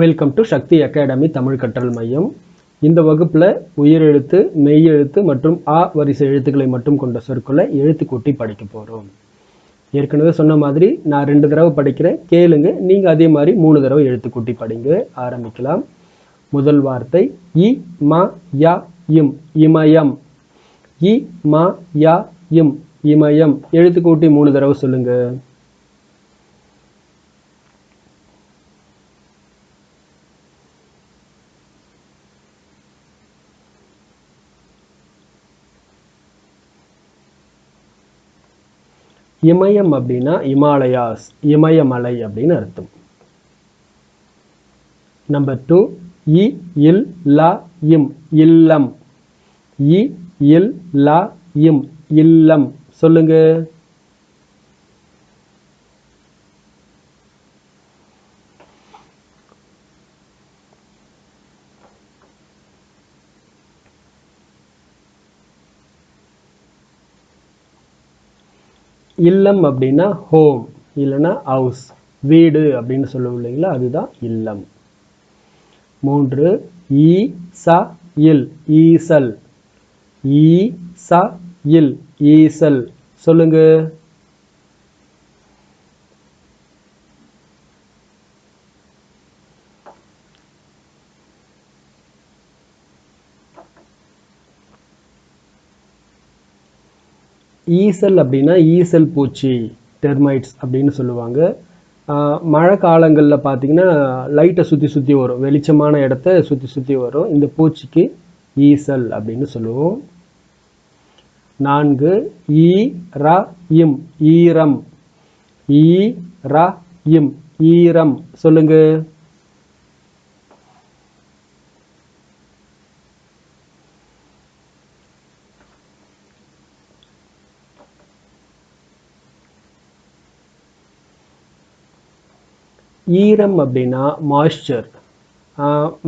Welcome to Shakti academy Tamil கற்றல் மையம் இந்த வகுப்பில் உயிரெழுத்து மெய் எழுத்து மற்றும் ஆ வரிசை எழுத்துக்களை மட்டும் கொண்ட சொற்களை எழுத்து கூட்டி படிக்க போகிறோம் ஏற்கனவே சொன்ன மாதிரி நான் ரெண்டு தடவை படிக்கிறேன். கேளுங்க நீங்கள் அதே மாதிரி மூணு தடவை எழுத்து கூட்டி படிங்க. ஆரம்பிக்கலாம். முதல் வார்த்தை இ ம யா இம் இமயம். இ ம யா இம் இமயம். எழுத்து கூட்டி மூணு தடவை சொல்லுங்கள் இமயம் அப்படின்னா இமாலயாஸ் இமயமலை அப்படின்னு அர்த்தம். நம்பர் டூ இ இல் லா இம் இல்லம். இ இல் லா இம் இல்லம். சொல்லுங்க. இல்லம் அப்படின்னா ஹோம் இல்லைன்னா ஹவுஸ் வீடு அப்படின்னு சொல்லுவோம் இல்லைங்களா? அதுதான் இல்லம். மூன்று ஈ ச இல் ஈசல். ஈ ச இல் ஈசல். சொல்லுங்கள் ஈசல் அப்படின்னா ஈசல் பூச்சி டெர்மைட்ஸ் அப்படின்னு சொல்லுவாங்க. மழை காலங்களில் பார்த்தீங்கன்னா லைட்டை சுற்றி சுற்றி வரும். வெளிச்சமான இடத்த சுற்றி சுற்றி வரும். இந்த பூச்சிக்கு ஈசல் அப்படின்னு சொல்லுவோம். நான்கு ஈ ர இம். ஈரம். ஈ ர இம். ஈரம். சொல்லுங்கள் ஈரம் அப்படின்னா மாய்ஸ்சர்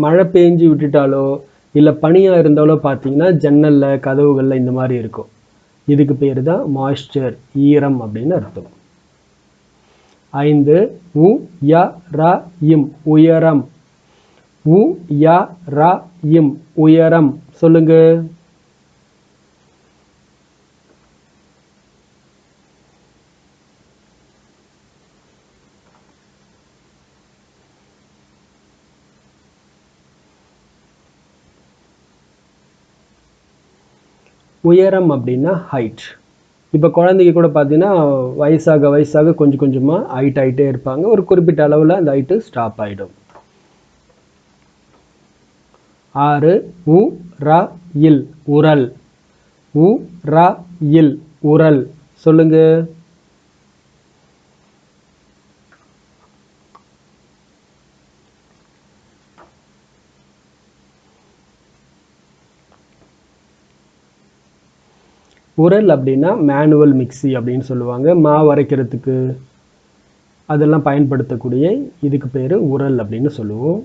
மழை பெஞ்சு விட்டுட்டாலோ இல்லை பனியாக இருந்தாலோ பார்த்தீங்கன்னா ஜன்னலில் கதவுகளில் இந்த மாதிரி இருக்கும். இதுக்கு பேர் தான் மாய்ஸ்சர் ஈரம் அப்படின்னு அர்த்தம். ஐந்து உ ய ர இம் உயரம். உ ய ர இம் உயரம். சொல்லுங்கள் உயரம் அப்படின்னா ஹைட் இப்போ குழந்தைங்க கூட பார்த்தீங்கன்னா வயசாக வயசாக கொஞ்சம் கொஞ்சமாக ஹைட் ஆகிட்டே இருப்பாங்க. ஒரு குறிப்பிட்ட அளவில் அந்த ஹைட்டு ஸ்டாப் ஆகிடும் ஆறு உ ர இல் உரல் உ ர இல் உரல் சொல்லுங்கள் உரல் அப்படின்னா மேனுவல் மிக்ஸி அப்படின்னு சொல்லுவாங்க. மாவு அரைக்கிறதுக்கு அதெல்லாம் பயன்படுத்தக்கூடிய இதுக்கு பேர் உரல் அப்படின்னு சொல்லுவோம்.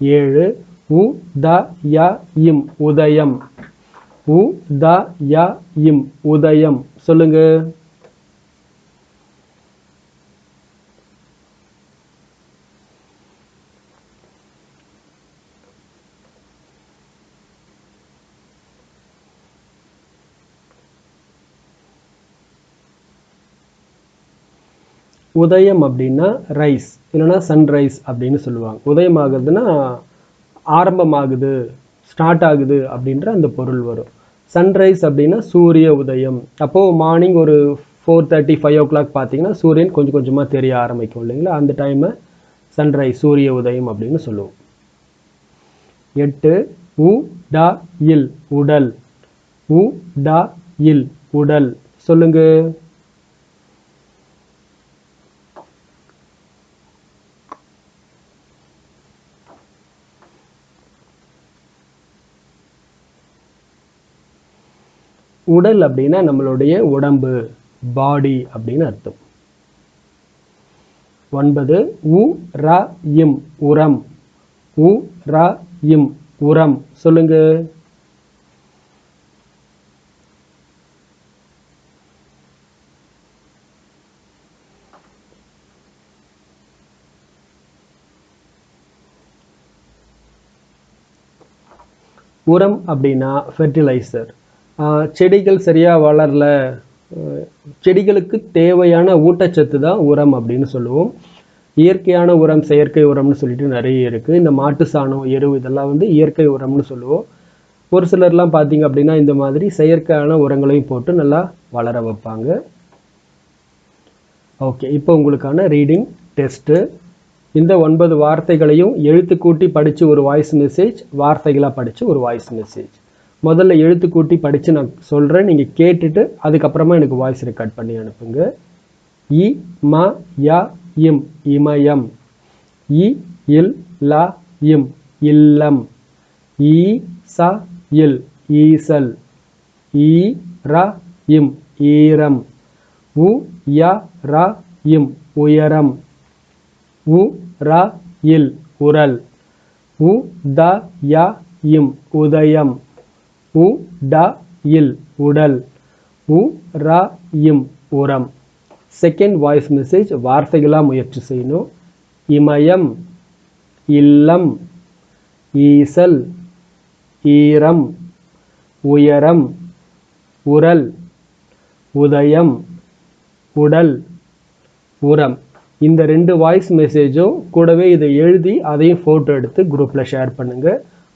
ஏழு உ த ய இம் உதயம். உ த ய இம் உதயம். சொல்லுங்கள் உதயம் அப்படின்னா ரைஸ் இல்லைன்னா சன்ரைஸ் அப்படின்னு சொல்லுவாங்க. உதயம் ஆகுதுன்னா ஆரம்பமாகுது ஸ்டார்ட் ஆகுது அப்படின்ற அந்த பொருள் வரும். சன்ரைஸ் அப்படின்னா சூரிய உதயம். அப்போது மார்னிங் ஒரு four thirty five o'clock பார்த்தீங்கன்னா சூரியன் கொஞ்சம் கொஞ்சமாக தெரிய ஆரம்பிக்கும் இல்லைங்களா? அந்த டைமை சன்ரைஸ் சூரிய உதயம் அப்படின்னு சொல்லுவோம். எட்டு உ ட இல் உடல். உ ட இல் உடல். சொல்லுங்கள் உடல் அப்படின்னா நம்மளுடைய உடம்பு பாடி அப்படின்னு அர்த்தம். ஒன்பது உ ர இம் உரம். உ ர இம் உரம். சொல்லுங்க. உரம் அப்படின்னா ஃபெர்டிலைசர் செடிகள் சரியாக வளரல. செடிகளுக்கு தேவையான ஊட்டச்சத்து தான் உரம் அப்படின்னு சொல்லுவோம். இயற்கையான உரம் செயற்கை உரம்னு சொல்லிட்டு நிறைய இருக்குது இந்த மாட்டு சாணம் எரு இதெல்லாம் வந்து இயற்கை உரம்னு சொல்லுவோம். ஒரு சிலர்லாம் பார்த்தீங்க அப்படின்னா இந்த மாதிரி செயற்கையான உரங்களையும் போட்டு நல்லா வளர வைப்பாங்க. ஓகே இப்போ உங்களுக்கான ரீடிங் டெஸ்ட்டு இந்த ஒன்பது வார்த்தைகளையும் எழுத்து கூட்டி படித்து ஒரு வாய்ஸ் மெசேஜ் வார்த்தைகளாக படித்து ஒரு வாய்ஸ் மெசேஜ். முதல்ல எழுத்து கூட்டி படித்து நான் சொல்கிறேன் நீங்கள் கேட்டுட்டு அதுக்கப்புறமா எனக்கு வாய்ஸ் ரெக்கார்ட் பண்ணி அனுப்புங்க. இ ம ய இம் இமயம். இ இல் ல இம் இல்லம். ஈ ச இல் ஈசல். ஈ ர இம் ஈரம். உ ய ர இம் உயரம். உ ர இல் உரல். உ த ய இம் உதயம். உ ட இல் உடல். உ ர இம் உரம். செகண்ட் வாய்ஸ் மெசேஜ் வார்த்தைகளாக முயற்சி செய்யணும். இமயம் இல்லம் ஈசல் ஈரம். உயரம் உரல். உதயம் உடல். உரம். இந்த ரெண்டு வாய்ஸ் மெசேஜும் கூடவே இதை எழுதி அதையும் ஃபோட்டோ எடுத்து குரூப்பில் ஷேர் பண்ணுங்கள்